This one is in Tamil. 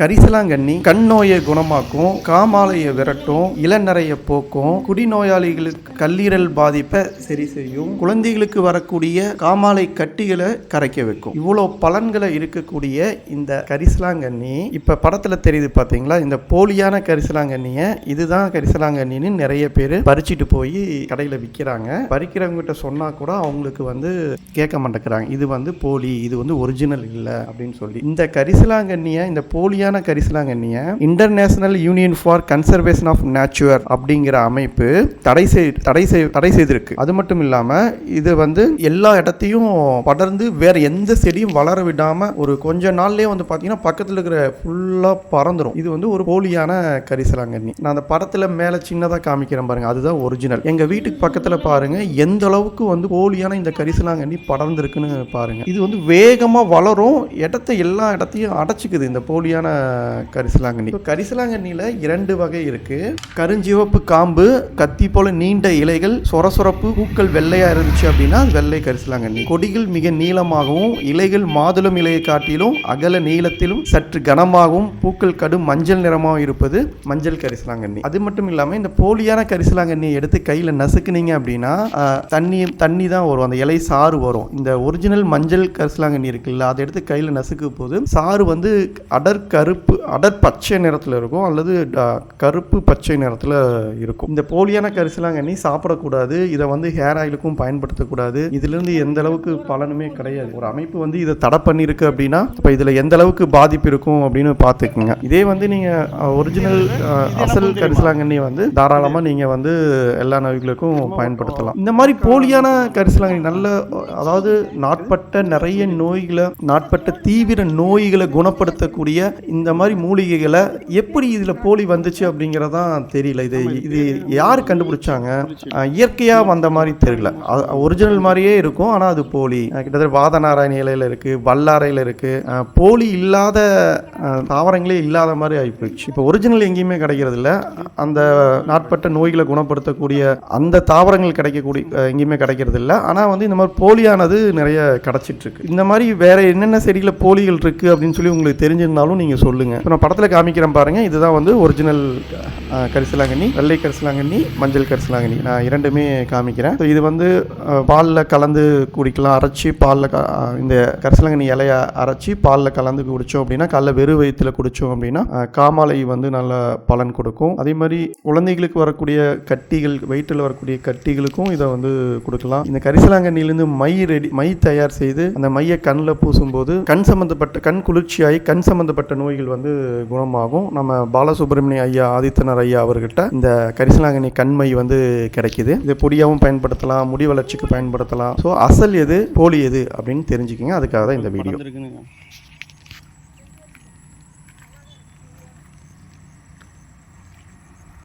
கரிசலாங்கண்ணி கண் நோயை குணமாக்கும் காமாலையை விரட்டும் இளநரையை போக்கும் குடிநோயாளிகளுக்கு கல்லீரல் பாதிப்பை சரி செய்யும் குழந்தைகளுக்கு வரக்கூடிய காமாலை கட்டிகளை கரைக்க வைக்கும். இவ்வளோ பலன்களை இருக்கக்கூடிய இந்த கரிசலாங்கண்ணி இப்ப படத்துல தெரியுது பாத்தீங்களா? இந்த போலியான கரிசலாங்கண்ணியை இதுதான் கரிசலாங்கண்ணின்னு நிறைய பேர் பறிச்சிட்டு போய் கடையில் விற்கிறாங்க பறிக்கிறவங்ககிட்ட சொன்னா கூட அவங்களுக்கு வந்து கேட்க மாட்டேங்கிறாங்க. இது வந்து போலி இது வந்து ஒரிஜினல் இல்லை அப்படின்னு சொல்லி. இந்த கரிசலாங்கண்ணியை இந்த போலியான கரிசலாங்கண்ணியை international union for conservation of natural அப்படிங்கிற அமைப்பு தடை செய் தடை செய் தடை செய்திருக்கு. அது மட்டும் இல்லாமல் இது வந்து எல்லா இடத்தையும் படர்ந்து வேற எந்த செடியும் வளர விடாம ஒரு கொஞ்ச நாள்லயே வந்து பார்த்தீங்கன்னா பக்கத்தில் இருக்கிற ஃபுல்லா பறந்துடும் இது வந்து ஒரு போலியான கரிசலாங்கண்ணி நான் அந்த படத்தில் மேலே சின்னதாக காமிக்கிறேன் பாருங்க. அதுதான் ஒரிஜினல் எங்க வீட்டுக்கு பக்கத்தில் பாருங்க. எந்த அளவுக்கு வந்து போலியான இந்த கரிசலாங்கண்ணி படர்ந்துருக்குன்னு பாருங்க. இது வந்து வேகமாக வளரும். இடத்த எல்லா இடத்தையும் அடைச்சிக்குது. இந்த போலியான கரிசலாங்கண்ணி. இப்போ கரிசலாங்கண்ணியில் இரண்டு வகை இருக்குது கருஞ்சிவப்பு காம்பு கத்தி போல நீண்ட இலைகள் சொரசொரப்பு பூக்கள் வெள்ளையாக இருந்துச்சு அப்படின்னா அது வெள்ளை கரிசலாங்கண்ணி. கொடிகள் மிக நீளமாகவும் இலைகள் மாதுளம் இலையை காட்டிலும் அகல நீளத்திலும் சற்று கனமாகவும் பூக்கள் கடும் மஞ்சள் நிறமாகவும் இருப்பது மஞ்சள் கரிசலாங்கண்ணி. அது மட்டும் இல்லாமல் இந்த போலியான கரிசலாங்கண்ணியை எடுத்து கையில் நசுக்குனீங்க அப்படின்னா தண்ணி தண்ணி தான் வரும். அந்த இலை சாறு வரும். இந்த ஒரிஜினல் மஞ்சள் கரிசலாங்கண்ணி இருக்குல்ல அதை எடுத்து கையில் நசுக்கும் போது சாறு வந்து அடர் கருப்பு அடர் பச்சை நிறத்தில் இருக்கும் அல்லது ட- கருப்பு பச்சை நிறத்தில் இருக்கும். இந்த போலியான கரிசலாங்கண்ணி சாப்பிடக்கூடாது. இதை வந்து ஹேர் ஆயிலுக்கும் பயன்படுத்தக்கூடாது. இதுலேருந்து எந்த அளவுக்கு பலனுமே கிடையாது. ஒரு அமைப்பு வந்து இதை தடை பண்ணியிருக்கு அப்படின்னா இப்போ இதில் எந்த அளவுக்கு பாதிப்பு இருக்கும் அப்படின்னு பார்த்துக்குங்க. இதே வந்து நீங்கள் ஒரிஜினல் அசல் கரிசலாங்கண்ணி வந்து தாராளமாக நீங்கள் வந்து எல்லா நோய்களுக்கும் பயன்படுத்தலாம். இந்த மாதிரி போலியான கரிசலாங்கண்ணி நல்ல அதாவது நாட்பட்ட நிறைய நோய்களை நாட்பட்ட தீவிர நோய்களை குணப்படுத்தக்கூடிய இந்த மாதிரி மூலிகைகளை எப்படி இதில் போலி வந்துச்சு அப்படிங்கிறதான் தெரியல. இது இது யார் கண்டுபிடிச்சாங்க? அஹ், இயற்கையா வந்த மாதிரி தெரியல. ஒரிஜினல் மாதிரியே இருக்கும் ஆனால் அது போலி. கிட்டத்தட்ட வாதநாராயண இலையில இருக்கு வல்லாரையில் இருக்கு. அஹ், போலி இல்லாத தாவரங்களே இல்லாத மாதிரி ஆகிப்போச்சு இப்போ ஒரிஜினல் எங்கேயுமே கிடைக்கிறது இல்ல அந்த நாட்பட்ட நோய்களை குணப்படுத்தக்கூடிய அந்த தாவரங்கள் கிடைக்கக்கூடிய எங்கேயுமே கிடைக்கிறது இல்ல ஆனால் வந்து இந்த மாதிரி போலியானது நிறைய கிடைச்சிட்டு இருக்கு. இந்த மாதிரி வேற என்னென்ன செடியில போலிகள் இருக்கு அப்படின்னு சொல்லி உங்களுக்கு தெரிஞ்சிருந்தாலும் நீங்க சொல்லுங்கள் இப்போ நான் படத்தில் காமிக்கிறேன் பாருங்கள் இதுதான் வந்து ஒரிஜினல் கரிசலாங்கண்ணி வெள்ளை கரிசலாங்கண்ணி மஞ்சள் கரிசலாங்கண்ணி. நான் இரண்டுமே காமிக்கிறேன். ஸோ இது வந்து பாலில் கலந்து குடிக்கலாம். அரைச்சி பாலில் இந்த கரிசலாங்கண்ணி இலையை அரைச்சி பாலில் கலந்து குடித்தோம் அப்படின்னா காலைல வெறும் வயிற்றுல குடித்தோம் அப்படின்னா காமாலை வந்து நல்ல பலன் கொடுக்கும். அதே மாதிரி குழந்தைகளுக்கு வரக்கூடிய கட்டிகள் வயிற்றில் வரக்கூடிய கட்டிகளுக்கும் இதை வந்து கொடுக்கலாம். இந்த கரிசலாங்கண்ணிலேருந்து மை ரெடி மை தயார் செய்து அந்த மையை கண்ணில் பூசும்போது கண் சம்மந்தப்பட்ட கண் குளிர்ச்சியாகி கண் சம்பந்தப்பட்ட நோய்கள் வந்து குணமாகும். நம்ம பாலசுப்ரமணிய ஐயா ஆதித்தனர் ஐயா அவர்கிட்ட இந்த கரிசலாங்கண்ணி கண்மை வந்து கிடைக்குது. இது பொடியாகவும் பயன்படுத்தலாம் முடி வளர்ச்சிக்கு பயன்படுத்தலாம். ஸோ அசல் எது போலி எது அப்படின்னு தெரிஞ்சுக்கிங்க. அதுக்காக தான் இந்த வீடியோ.